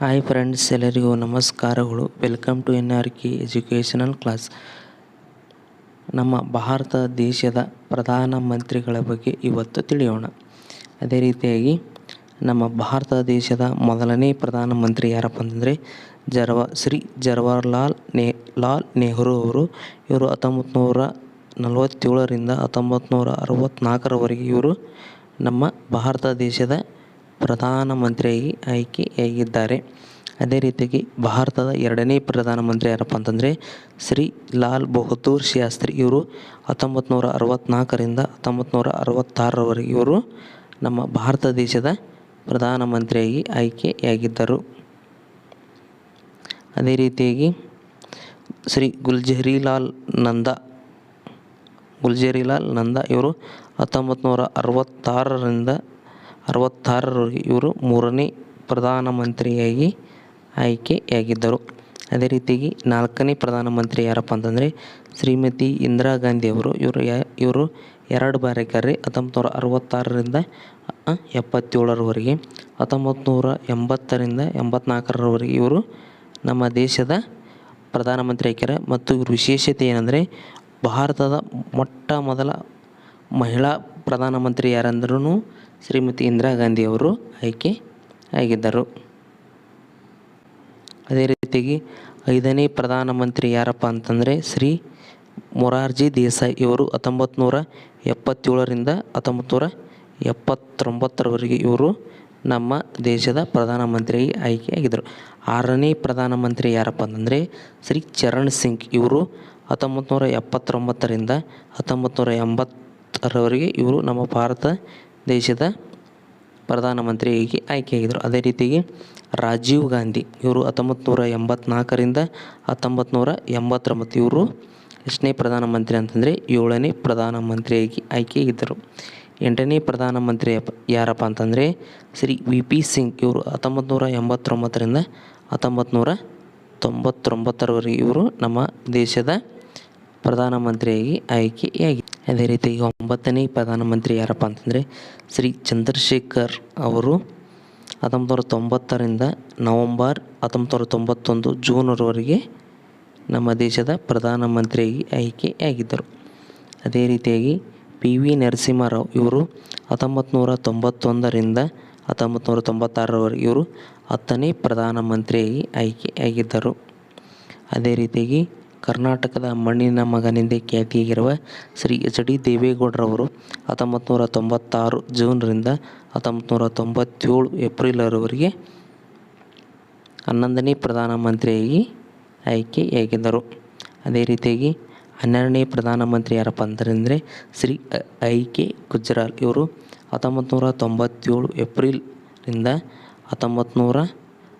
Hi friends ಎಲ್ಲರಿಗೂ ನಮಸ್ಕಾರಗಳು. Welcome to N R K educational class ನಮ್ಮ ಭಾರತ ದೇಶದ ಪ್ರಧಾನ ಮಂತ್ರಿಗಳ ಬಗ್ಗೆ ಇವತ್ತು ತಿಳಿಯೋಣ. ಅದೇ ರೀತಿಯಾಗಿ ನಮ್ಮ ಭಾರತ ದೇಶದ ಮೊದಲನೇ ಪ್ರಧಾನಮಂತ್ರಿ ಯಾರಪ್ಪ ಅಂತಂದರೆ ಜರ್ವ, ಶ್ರೀ ಜವಹರ್ಲಾಲ್ ನೆ, ಲಾಲ್ ನೆಹರು ಅವರು. ಇವರು ಹತ್ತೊಂಬತ್ತು ನೂರ ನಲವತ್ತೇಳರಿಂದ ಹತ್ತೊಂಬತ್ತು ನೂರ ಅರವತ್ತ್ನಾಲ್ಕರವರೆಗೆ ಇವರು ನಮ್ಮ ಭಾರತ ದೇಶದ ಪ್ರಧಾನಮಂತ್ರಿಯಾಗಿ ಆಯ್ಕೆಯಾಗಿದ್ದಾರೆ. ಅದೇ ರೀತಿಯಾಗಿ ಭಾರತದ ಎರಡನೇ ಪ್ರಧಾನಮಂತ್ರಿ ಯಾರಪ್ಪ ಅಂತಂದರೆ ಶ್ರೀ ಲಾಲ್ ಬಹದ್ದೂರ್ ಶಾಸ್ತ್ರಿ ಇವರು. ಹತ್ತೊಂಬತ್ತು ನೂರ ಅರವತ್ತ್ನಾಲ್ಕರಿಂದ ಹತ್ತೊಂಬತ್ತು ನೂರ ಅರವತ್ತಾರರವರೆಗೆ ಇವರು ನಮ್ಮ ಭಾರತ ದೇಶದ ಪ್ರಧಾನಮಂತ್ರಿಯಾಗಿ ಆಯ್ಕೆಯಾಗಿದ್ದರು. ಅದೇ ರೀತಿಯಾಗಿ ಶ್ರೀ ಗುಲ್ಜರಿಲಾಲ್ ನಂದಾ ಗುಲ್ಜರಿಲಾಲ್ ನಂದಾ ಇವರು ಹತ್ತೊಂಬತ್ತು ನೂರ ಅರವತ್ತಾರರಿಂದ ಅರವತ್ತಾರರವರೆಗೆ ಇವರು ಮೂರನೇ ಪ್ರಧಾನಮಂತ್ರಿಯಾಗಿ ಆಯ್ಕೆಯಾಗಿದ್ದರು. ಅದೇ ರೀತಿಯಾಗಿ ನಾಲ್ಕನೇ ಪ್ರಧಾನಮಂತ್ರಿ ಯಾರಪ್ಪ ಅಂತಂದರೆ ಶ್ರೀಮತಿ ಇಂದಿರಾ ಗಾಂಧಿ ಅವರು. ಇವರು ಇವರು ಎರಡು ಬಾರಿ ಕರೆ ಹತ್ತೊಂಬತ್ತು ನೂರ ಅರವತ್ತಾರರಿಂದ ಎಪ್ಪತ್ತೇಳರವರೆಗೆ ಹತ್ತೊಂಬತ್ತು ನೂರ ಎಂಬತ್ತರಿಂದ ಎಂಬತ್ನಾಲ್ಕರವರೆಗೆ ಇವರು ನಮ್ಮ ದೇಶದ ಪ್ರಧಾನಮಂತ್ರಿ ಆಗ್ಯಾರ ಮತ್ತು ಇವ್ರ ವಿಶೇಷತೆ ಏನಂದರೆ ಭಾರತದ ಮೊಟ್ಟ ಮೊದಲ ಮಹಿಳಾ ಪ್ರಧಾನಮಂತ್ರಿ ಯಾರಂದ್ರೂ ಶ್ರೀಮತಿ ಇಂದಿರಾ ಗಾಂಧಿಯವರು ಆಯ್ಕೆ ಆಗಿದ್ದರು. ಅದೇ ರೀತಿಯಾಗಿ ಐದನೇ ಪ್ರಧಾನಮಂತ್ರಿ ಯಾರಪ್ಪ ಅಂತಂದರೆ ಶ್ರೀ ಮೊರಾರ್ಜಿ ದೇಸಾಯಿ ಇವರು ಹತ್ತೊಂಬತ್ತು ನೂರ ಎಪ್ಪತ್ತೇಳರಿಂದ ಹತ್ತೊಂಬತ್ತು ನೂರ ಎಪ್ಪತ್ತೊಂಬತ್ತರವರೆಗೆ ಇವರು ನಮ್ಮ ದೇಶದ ಪ್ರಧಾನಮಂತ್ರಿಯಾಗಿ ಆಯ್ಕೆಯಾಗಿದ್ದರು ಆರನೇ ಪ್ರಧಾನಮಂತ್ರಿ ಯಾರಪ್ಪ ಅಂತಂದರೆ ಶ್ರೀ ಚರಣ್ ಸಿಂಗ್ ಇವರು ಹತ್ತೊಂಬತ್ತು ನೂರ ಎಪ್ಪತ್ತೊಂಬತ್ತರಿಂದ ಹತ್ತೊಂಬತ್ತು ನೂರ ಎಂಬತ್ತರವರೆಗೆ ಇವರು ನಮ್ಮ ಭಾರತ ದೇಶದ ಪ್ರಧಾನಮಂತ್ರಿಯಾಗಿ ಆಯ್ಕೆಯಾಗಿದ್ದರು. ಅದೇ ರೀತಿಯಾಗಿ ರಾಜೀವ್ ಗಾಂಧಿ ಇವರು ಹತ್ತೊಂಬತ್ತು ನೂರ ಎಂಬತ್ನಾಲ್ಕರಿಂದ ಹತ್ತೊಂಬತ್ತು ನೂರ ಎಂಬತ್ತೊಂಬತ್ತು ಇವರು ಎಷ್ಟನೇ ಪ್ರಧಾನಮಂತ್ರಿ ಅಂತಂದರೆ ಏಳನೇ ಪ್ರಧಾನಮಂತ್ರಿಯಾಗಿ ಆಯ್ಕೆಯಾಗಿದ್ದರು. ಎಂಟನೇ ಪ್ರಧಾನಮಂತ್ರಿ ಯಾರಪ್ಪ ಅಂತಂದರೆ ಶ್ರೀ ವಿ ಪಿ ಸಿಂಗ್ ಇವರು ಹತ್ತೊಂಬತ್ತು ನೂರ ಎಂಬತ್ತೊಂಬತ್ತರಿಂದ ಹತ್ತೊಂಬತ್ತು ನೂರ ತೊಂಬತ್ತೊಂಬತ್ತರವರೆಗೆ ಇವರು ನಮ್ಮ ದೇಶದ ಪ್ರಧಾನಮಂತ್ರಿಯಾಗಿ ಆಯ್ಕೆಯಾಗಿ. ಅದೇ ರೀತಿ ಈಗ ಒಂಬತ್ತನೇ ಪ್ರಧಾನಮಂತ್ರಿ ಯಾರಪ್ಪ ಅಂತಂದರೆ ಶ್ರೀ ಚಂದ್ರಶೇಖರ್ ಅವರು ಹತ್ತೊಂಬತ್ತು ನೂರ ತೊಂಬತ್ತರಿಂದ ನವಂಬರ್ ಹತ್ತೊಂಬತ್ತು ನೂರ ತೊಂಬತ್ತೊಂದು ಜೂನ್ವರೆಗೆ ನಮ್ಮ ದೇಶದ ಪ್ರಧಾನಮಂತ್ರಿಯಾಗಿ ಆಯ್ಕೆಯಾಗಿದ್ದರು. ಅದೇ ರೀತಿಯಾಗಿ ಪಿ ವಿ ನರಸಿಂಹರಾವ್ ಇವರು ಹತ್ತೊಂಬತ್ತು ನೂರ ತೊಂಬತ್ತೊಂದರಿಂದ ಹತ್ತೊಂಬತ್ತು ನೂರ ತೊಂಬತ್ತಾರರವರೆಗೆ ಇವರು ಹತ್ತನೇ ಪ್ರಧಾನಮಂತ್ರಿಯಾಗಿ ಆಯ್ಕೆಯಾಗಿದ್ದರು. ಅದೇ ರೀತಿಯಾಗಿ ಕರ್ನಾಟಕದ ಮಣ್ಣಿನ ಮಗನೆಂದೇ ಖ್ಯಾತಿಯಾಗಿರುವ ಶ್ರೀ ಎಚ್ ಡಿ ದೇವೇಗೌಡರವರು ಹತ್ತೊಂಬತ್ತು ನೂರ ತೊಂಬತ್ತಾರು ಜೂನ್ರಿಂದ ಹತ್ತೊಂಬತ್ತು ನೂರ ತೊಂಬತ್ತೇಳು ಏಪ್ರಿಲ್ವರೆಗೆ ಹನ್ನೊಂದನೇ ಪ್ರಧಾನಮಂತ್ರಿಯಾಗಿ ಆಯ್ಕೆಯಾಗಿದ್ದರು. ಅದೇ ರೀತಿಯಾಗಿ ಹನ್ನೆರಡನೇ ಪ್ರಧಾನಮಂತ್ರಿ ಯಾರಪ್ಪ ಅಂತಂದರೆ ಶ್ರೀ ಐ ಕೆ ಗುಜ್ರಾಲ್ ಇವರು ಹತ್ತೊಂಬತ್ತು ನೂರ ತೊಂಬತ್ತೇಳು ಏಪ್ರಿಲ್ರಿಂದ ಹತ್ತೊಂಬತ್ತು ನೂರ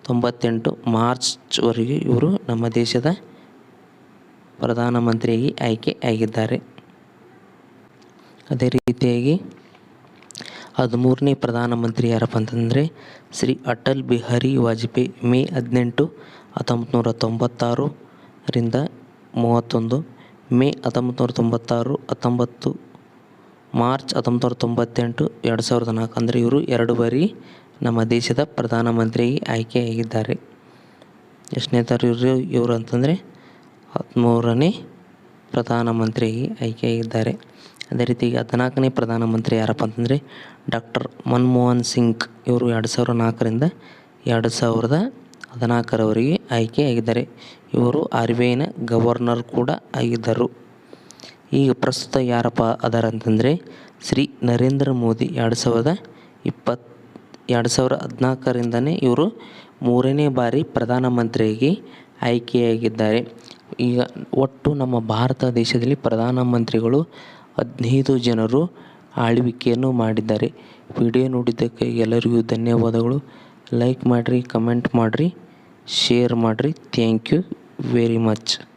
ತೊಂಬತ್ತೆಂಟು ಮಾರ್ಚ್ವರೆಗೆ ಇವರು ನಮ್ಮ ದೇಶದ ಪ್ರಧಾನಮಂತ್ರಿಯಾಗಿ ಆಯ್ಕೆ ಆಗಿದ್ದಾರೆ ಅದೇ ರೀತಿಯಾಗಿ ಹದಿಮೂರನೇ ಪ್ರಧಾನಮಂತ್ರಿ ಯಾರಪ್ಪ ಅಂತಂದರೆ ಶ್ರೀ ಅಟಲ್ ಬಿಹಾರಿ ವಾಜಪೇಯಿ ಮೇ ಹದಿನೆಂಟು ಹತ್ತೊಂಬತ್ತು ನೂರ ತೊಂಬತ್ತಾರರಿಂದ ಮೂವತ್ತೊಂದು, ಮೇ ಹತ್ತೊಂಬತ್ತು ನೂರ ತೊಂಬತ್ತಾರು ಹತ್ತೊಂಬತ್ತು ಮಾರ್ಚ್ ಹತ್ತೊಂಬತ್ತು ನೂರ ತೊಂಬತ್ತೆಂಟು ಎರಡು ಸಾವಿರದ ನಾಲ್ಕು. ಅಂದರೆ ಇವರು ಎರಡು ಬಾರಿ ನಮ್ಮ ದೇಶದ ಪ್ರಧಾನಮಂತ್ರಿಯಾಗಿ ಆಯ್ಕೆಯಾಗಿದ್ದಾರೆ. ಎಷ್ಟನೇ ಇವರು ಇವರು ಅಂತಂದರೆ ಹದಿಮೂರನೇ ಪ್ರಧಾನಮಂತ್ರಿ ಆಯ್ಕೆಯಾಗಿದ್ದಾರೆ ಅದೇ ರೀತಿ ಹದಿನಾಲ್ಕನೇ ಪ್ರಧಾನಮಂತ್ರಿ ಯಾರಪ್ಪ ಅಂತಂದರೆ ಡಾಕ್ಟರ್ ಮನಮೋಹನ್ ಸಿಂಗ್ ಇವರು ಎರಡು ಸಾವಿರದ ನಾಲ್ಕರಿಂದ ಎರಡು ಸಾವಿರದ ಹದಿನಾಲ್ಕರವರೆಗೆ ಆಯ್ಕೆಯಾಗಿದ್ದಾರೆ ಇವರು ಆರ್ ಬಿ ಐನ ಗವರ್ನರ್ ಕೂಡ ಆಗಿದ್ದರು. ಈಗ ಪ್ರಸ್ತುತ ಯಾರಪ್ಪ ಅದಾರ ಅಂತಂದರೆ ಶ್ರೀ ನರೇಂದ್ರ ಮೋದಿ ಎರಡು ಸಾವಿರದ ಇಪ್ಪತ್ತು ಎರಡು ಸಾವಿರದ ಹದಿನಾಲ್ಕರಿಂದನೇ ಇವರು ಮೂರನೇ ಬಾರಿ ಪ್ರಧಾನಮಂತ್ರಿಯಾಗಿ ಆಯ್ಕೆಯಾಗಿದ್ದಾರೆ. ಈಗ ಒಟ್ಟು ನಮ್ಮ ಭಾರತ ದೇಶದಲ್ಲಿ ಪ್ರಧಾನಮಂತ್ರಿಗಳು ಹದಿನೈದು ಜನರು ಆಳ್ವಿಕೆಯನ್ನು ಮಾಡಿದ್ದಾರೆ. ವಿಡಿಯೋ ನೋಡಿದ್ದಕ್ಕೆ ಎಲ್ಲರಿಗೂ ಧನ್ಯವಾದಗಳು. ಲೈಕ್ ಮಾಡಿರಿ, ಕಮೆಂಟ್ ಮಾಡಿರಿ, ಶೇರ್ ಮಾಡಿರಿ. Thank you very much.